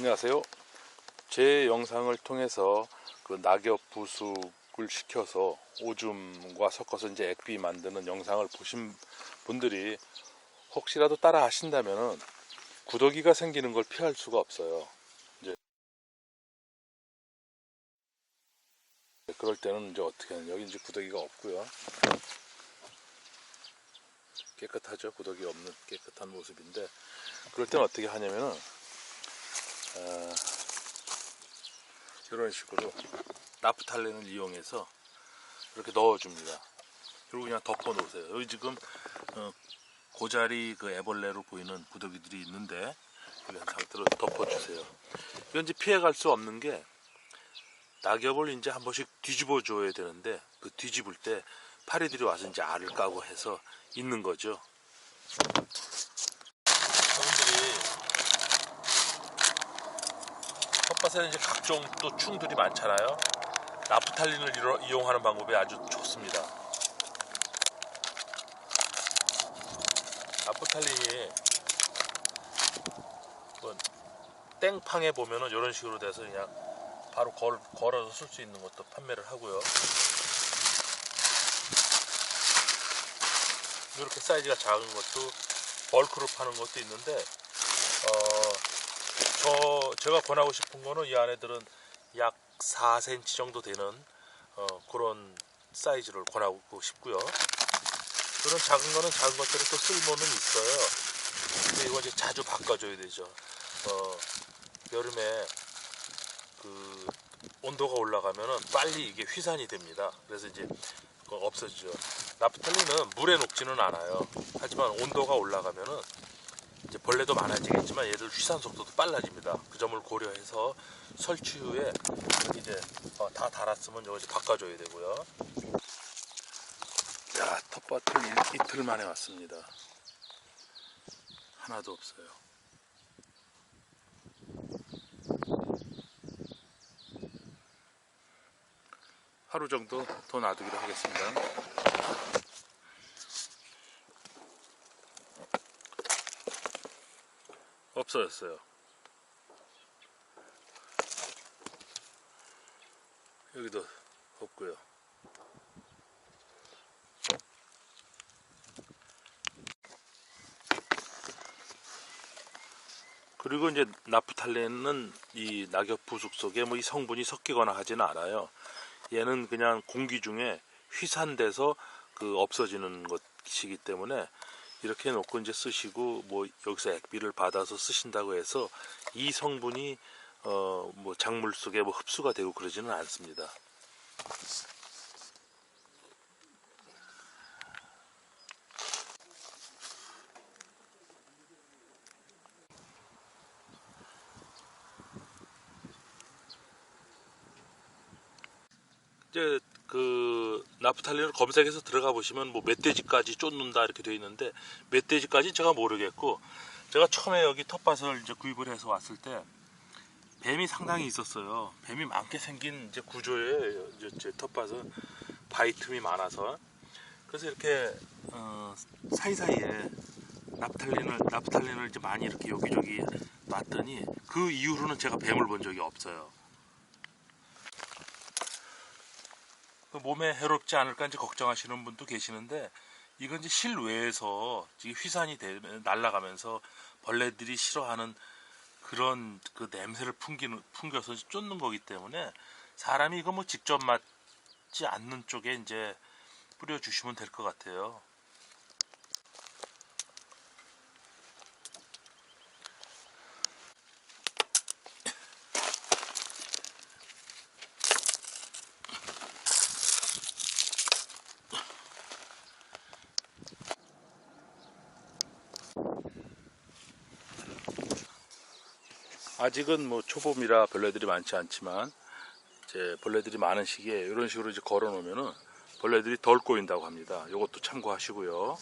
안녕하세요. 제 영상을 통해서 그 낙엽 부숙을 시켜서 오줌과 섞어서 이제 액비 만드는 영상을 보신 분들이 혹시라도 따라 하신다면은 구더기가 생기는 걸 피할 수가 없어요. 이제 그럴 때는 이제 어떻게 하냐. 여기 이제 구더기가 없고요. 깨끗하죠. 구더기 없는 깨끗한 모습인데 그럴 때는 어떻게 하냐면은 어, 이런 식으로 나프탈렌을 이용해서 이렇게 넣어줍니다. 그리고 그냥 덮어 놓으세요. 여기 지금 어, 고자리 그 애벌레로 보이는 구더기들이 있는데 이런 상태로 덮어주세요. 이건 이제 피해갈 수 없는 게 낙엽을 이제 한 번씩 뒤집어 줘야 되는데 그 뒤집을 때 파리들이 와서 이제 알을 까고 해서 있는 거죠. 사람들이 텃밭에는 이제 각종 또 충들이 많잖아요. 나프탈린을 이로- 이용하는 방법이 아주 좋습니다. 나프탈린이 뭐 땡팡에 보면은 이런 식으로 돼서 그냥 바로 걸, 걸어서 쓸 수 있는 것도 판매를 하고요. 이렇게 사이즈가 작은 것도 벌크로 파는 것도 있는데 어, 저 제가 권하고 싶은 거는 이 안에들은 약 4cm 정도 되는 어, 그런 사이즈를 권하고 싶고요. 그런 작은 거는 작은 것들은 또 쓸모는 있어요. 근데 이거 이제 자주 바꿔줘야 되죠. 어, 여름에 그 온도가 올라가면은 빨리 이게 휘산이 됩니다. 그래서 이제 없어지죠. 나프탈린은 물에 녹지는 않아요. 하지만 온도가 올라가면은 이제 벌레도 많아지겠지만 얘들 휘산 속도도 빨라집니다. 그 점을 고려해서 설치 후에 이제 어, 다 달았으면 이거 바꿔줘야 되고요. 야, 텃밭을 이- 이틀 만에 왔습니다. 하나도 없어요. 하루 정도 더 놔두기로 하겠습니다. 없어졌어요. 여기도 없고요. 그리고 이제 나프탈렌은 이 낙엽 부숙 속에 뭐 이 성분이 섞이거나 하지는 않아요. 얘는 그냥 공기 중에 휘산돼서 그 없어지는 것이기 때문에 이렇게 놓고 이제 쓰시고 뭐 여기서 액비를 받아서 쓰신다고 해서 이 성분이 어 뭐 작물 속에 뭐 흡수가 되고 그러지는 않습니다. 이제 그 나프탈린을 검색해서 들어가 보시면 뭐 멧돼지까지 쫓는다 이렇게 되어 있는데 멧돼지까지 제가 모르겠고 제가 처음에 여기 텃밭을 이제 구입을 해서 왔을 때 뱀이 상당히 있었어요. 뱀이 많게 생긴 이제 구조예요. 이제 제 텃밭은 바위 틈이 많아서 그래서 이렇게 어, 사이사이에 나프탈린을 나프탈린을 이제 많이 이렇게 여기저기 놨더니 그 이후로는 제가 뱀을 본 적이 없어요. 몸에 해롭지 않을까 이제 걱정하시는 분도 계시는데 이건 이제 실외에서 휘산이 되면 날아가면서 벌레들이 싫어하는 그런 그 냄새를 풍기는 풍겨서 쫓는 거기 때문에 사람이 이거 뭐 직접 맞지 않는 쪽에 이제 뿌려 주시면 될 것 같아요. 아직은 뭐 초봄이라 벌레들이 많지 않지만 이제 벌레들이 많은 시기에 이런 식으로 이제 걸어 놓으면은 벌레들이 덜 꼬인다고 합니다. 이것도 참고하시고요.